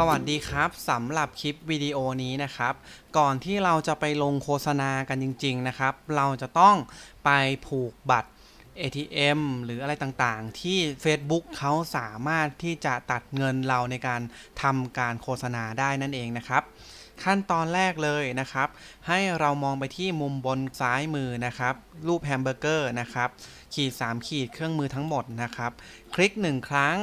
สวัสดีครับสำหรับคลิปวิดีโอนี้นะครับ ก่อนที่เราจะไปลงโฆษณากันจริง ๆนะครับ เราจะต้องไปผูกบัตร ATM หรืออะไรต่างๆ ที่ Facebook เขาสามารถที่จะตัดเงินเราในการทำการโฆษณาได้นั่นเองนะครับ ขั้นตอนแรกเลยนะครับ ให้เรามองไปที่มุมบนซ้ายมือนะครับ รูปแฮมเบอร์เกอร์นะครับ ขีด 3 ขีดเครื่องมือทั้งหมดนะครับ คลิก 1 ครั้ง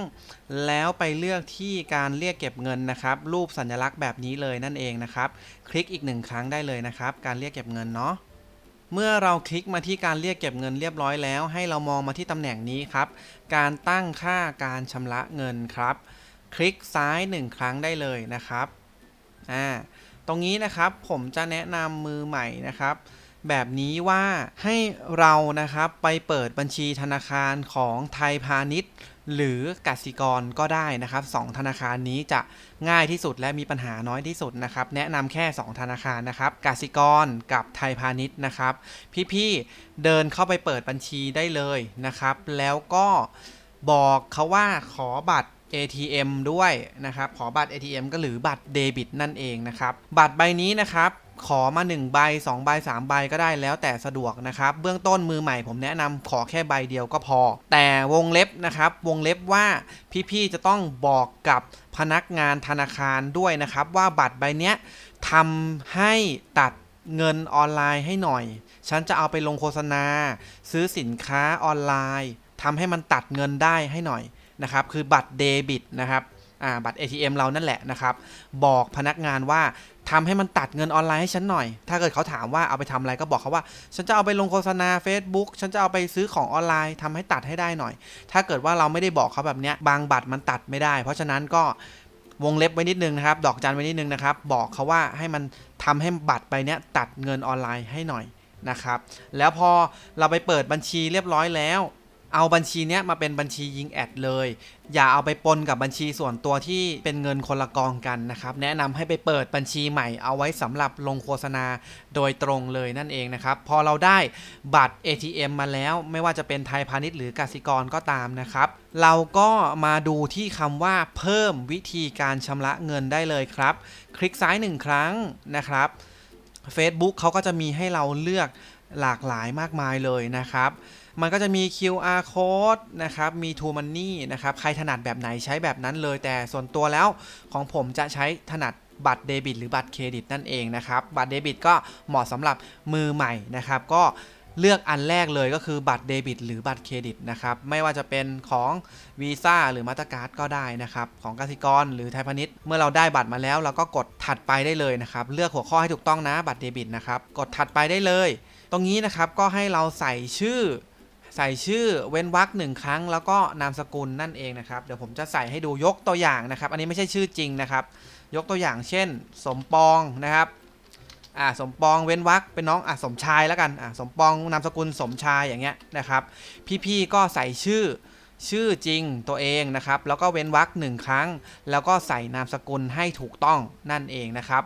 แล้วไปเลือกที่การเรียกเก็บเงินนะครับ รูปสัญลักษณ์แบบนี้เลยนั่นเองนะครับ คลิกอีก 1 ครั้งได้เลยนะครับ การเรียกเก็บเงินเนาะ เมื่อเราคลิกมาที่การเรียกเก็บเงินเรียบร้อยแล้ว ให้เรามองมาที่ตำแหน่งนี้ครับ การตั้งค่าการชำระเงินครับ คลิกซ้าย 1 ครั้งได้เลยนะครับอ่าตรงนี้นะครับผมจะแนะนำมือใหม่นะครับ แบบนี้ว่าให้เรานะครับไปเปิดบัญชีธนาคารของไทยพาณิชย์ หรือกสิกรก็ได้นะครับสองธนาคารนี้จะง่ายที่สุดและมีปัญหาน้อยที่สุดนะครับ แนะนำแค่ 2 ธนาคารนะครับกสิกรกับไทยพาณิชย์นะครับ พี่ๆเดินเข้าไปเปิดบัญชีได้เลยนะครับ แล้วก็บอกเขาว่าขอบัตร ATM ด้วยนะครับ ขอบัตร ATM ก็หรือบัตรเดบิตนั่นเองนะครับ บัตรใบนี้นะครับ ขอมา1ใบ2ใบ3ใบก็ได้แล้วแต่สะดวกนะครับ เบื้องต้นมือใหม่ผมแนะนำขอแค่ใบเดียวก็พอ แต่วงเล็บนะครับ วงเล็บว่าพี่ๆจะต้องบอกกับพนักงานธนาคารด้วยนะครับ ว่าบัตรใบเนี้ยทำให้ตัดเงินออนไลน์ให้หน่อย ฉันจะเอาไปลงโฆษณา ซื้อสินค้าออนไลน์ทำให้มันตัดเงินได้ให้หน่อยนะครับ คือบัตรเดบิตนะครับบัตร ATM เรานั่นแหละนะครับ บอกพนักงานว่า ทำให้มันตัดเงินออนไลน์ให้ฉันหน่อย ถ้าเกิดเขาถามว่าเอาไปทำอะไรก็บอกเขาว่า ฉันจะเอาไปลงโฆษณา Facebook ฉันจะเอาไปซื้อของออนไลน์ทำให้ตัดให้ได้หน่อย ถ้าเกิดว่าเราไม่ได้บอกเขาแบบนี้บางบัตรมันตัดไม่ได้ เพราะฉะนั้นก็วงเล็บไว้นิดนึงนะครับ ดอกจันไว้นิดนึงนะครับ บอกเขาว่าให้มันทำให้บัตรไปเนี้ยตัดเงินออนไลน์ให้หน่อยนะครับ แล้วพอเราไปเปิดบัญชีเรียบร้อยแล้ว เอาบัญชีเนี้ยมาเป็นบัญชียิงแอดเลย อย่าเอาไปปนกับบัญชีส่วนตัวที่เป็นเงินคนละกองกันนะครับแนะนำให้ไปเปิดบัญชีใหม่เอาไว้สำหรับลงโฆษณาโดยตรงเลยนั่นเองนะครับพอเราได้บัตร ATM มาแล้วไม่ว่าจะเป็นไทยพาณิชย์หรือกสิกรก็ตามนะครับเราก็มาดูที่คำว่าเพิ่มวิธีการชำระเงินได้เลยครับ คลิกซ้ายหนึ่งครั้งนะครับ Facebook เขาก็จะมีให้เราเลือกหลากหลายมากมายเลยนะครับ มันก็จะมี QR code นะครับ มี True Money นะครับ ใครถนัดแบบไหนใช้แบบนั้นเลย แต่ส่วนตัวแล้วของผมจะใช้ถนัดบัตรเดบิต หรือบัตรเครดิตนั่นเองนะครับ บัตรเดบิตก็เหมาะสำหรับมือใหม่นะครับ ก็เลือกอันแรกเลยก็คือบัตรเดบิต หรือบัตรเครดิตนะครับ ไม่ว่าจะเป็นของ Visa หรือมาต r การ์ดก็ได้นะครับ ของกสิกรหรือไทยพาณิชย์ เมื่อเราได้บัตรมาแล้ว เราก็กดถัดไปได้เลยนะครับ เลือกหัวข้อให้ถูกต้องนะบัตรเดบิตนะครับ กดถัดไปได้เลย ตรงนี้นะครับก็ให้เราใส่ชื่อ ใส่ชื่อเว้นวรรคหนึ่งครั้ง แล้วก็นามสกุลนั่นเองนะครับ เดี๋ยวผมจะใส่ให้ดูยกตัวอย่างนะครับ อันนี้ไม่ใช่ชื่อจริงนะครับ ยกตัวอย่างเช่น สมปองนะครับอ่าสมปองเว้นวรรคเป็นน้องอะสมชายแล้วกันอะสมปองนามสกุลสมชายอย่างเงี้ยนะครับ พี่ๆก็ใส่ชื่อ ชื่อจริงตัวเองนะครับ แล้วก็เว้นวรรคหนึ่งครั้ง แล้วก็ใส่นามสกุลให้ถูกต้องนั่นเองนะครับ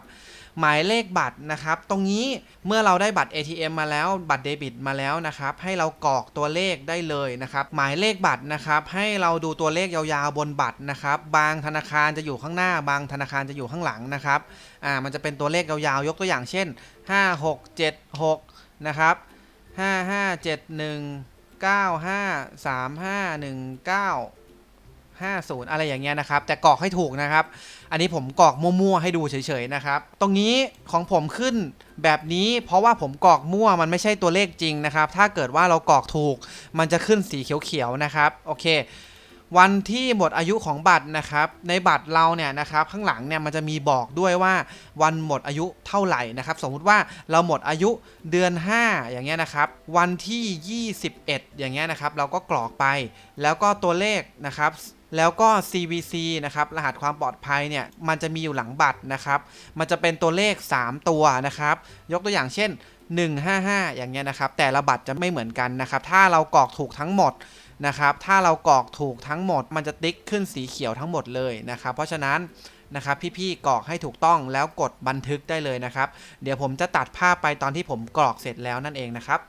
หมายเลขบัตรนะครับ ตรงนี้เมื่อเราได้บัตร ATM มาแล้วบัตรเดบิตมาแล้วนะครับ ให้เรากรอกตัวเลขได้เลยนะครับ หมายเลขบัตรนะครับ ให้เราดูตัวเลขยาวๆบนบัตรนะครับ บางธนาคารจะอยู่ข้างหน้า บางธนาคารจะอยู่ข้างหลังนะครับ อ่า มันจะเป็นตัวเลขยาวๆ ยกตัวอย่างเช่น 5 6 7 6 นะครับ 5 5 7 1 9 5 3 5 1 9 50 อะไรอย่างเงี้ยนะครับ แต่กรอกให้ถูกนะครับ อันนี้ผมกรอกมั่วๆให้ดูเฉยๆนะครับ ตรงนี้ของผมขึ้นแบบนี้เพราะว่าผมกรอกมั่วมันไม่ใช่ตัวเลขจริงนะครับ ถ้าเกิดว่าเรากรอกถูกมันจะขึ้นสีเขียวๆนะครับ โอเค วันที่หมดอายุของบัตรนะครับในบัตรเราเนี่ยนะครับข้างหลังเนี่ยมันจะมีบอกด้วยว่าวันหมดอายุเท่าไหร่นะครับสมมุติว่าเราหมดอายุเดือน 5 อย่างเงี้ยนะครับวันที่ 21 อย่างเงี้ยนะครับเราก็กรอกไป แล้วก็ตัวเลขนะครับแล้วก็ CVC นะครับ รหัสความปลอดภัยเนี่ย มันจะมีอยู่หลังบัตรนะครับ มันจะเป็นตัวเลข 3 ตัวนะครับ ยกตัวอย่างเช่น 155 อย่างเงี้ยนะครับ แต่ละบัตรจะไม่เหมือนกันนะครับ ถ้าเรากรอกถูกทั้งหมด นะครับ ถ้าเรากรอกถูกทั้งหมด มันจะติ๊กขึ้นสีเขียวทั้งหมดเลยนะครับ เพราะฉะนั้นนะครับพี่ๆกรอกให้ถูกต้องแล้วกดบันทึกได้เลยนะครับ เดี๋ยวผมจะตัดภาพไปตอนที่ผมกรอกเสร็จแล้วนั่นเองนะครับ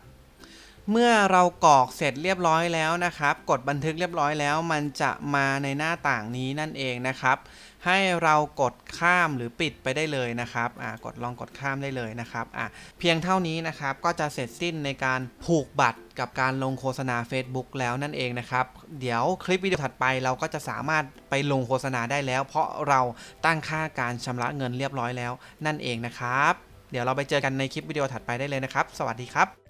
เมื่อเรากรอกเสร็จเรียบร้อยแล้วนะครับ กดบันทึกเรียบร้อยแล้ว มันจะมาในหน้าต่างนี้นั่นเองนะครับ ให้เรากดข้ามหรือปิดไปได้เลยนะครับอ่ากดลองกดข้ามได้เลยนะครับอะเพียงเท่านี้นะครับก็จะเสร็จสิ้นในการผูกบัตรกับการลงโฆษณา Facebook แล้วนั่นเองนะครับ เดี๋ยวคลิปวิดีโอถัดไปเราก็จะสามารถไปลงโฆษณาได้แล้ว เพราะเราตั้งค่าการชำระเงินเรียบร้อยแล้วนั่นเองนะครับ เดี๋ยวเราไปเจอกันในคลิปวิดีโอถัดไปได้เลยนะครับ สวัสดีครับ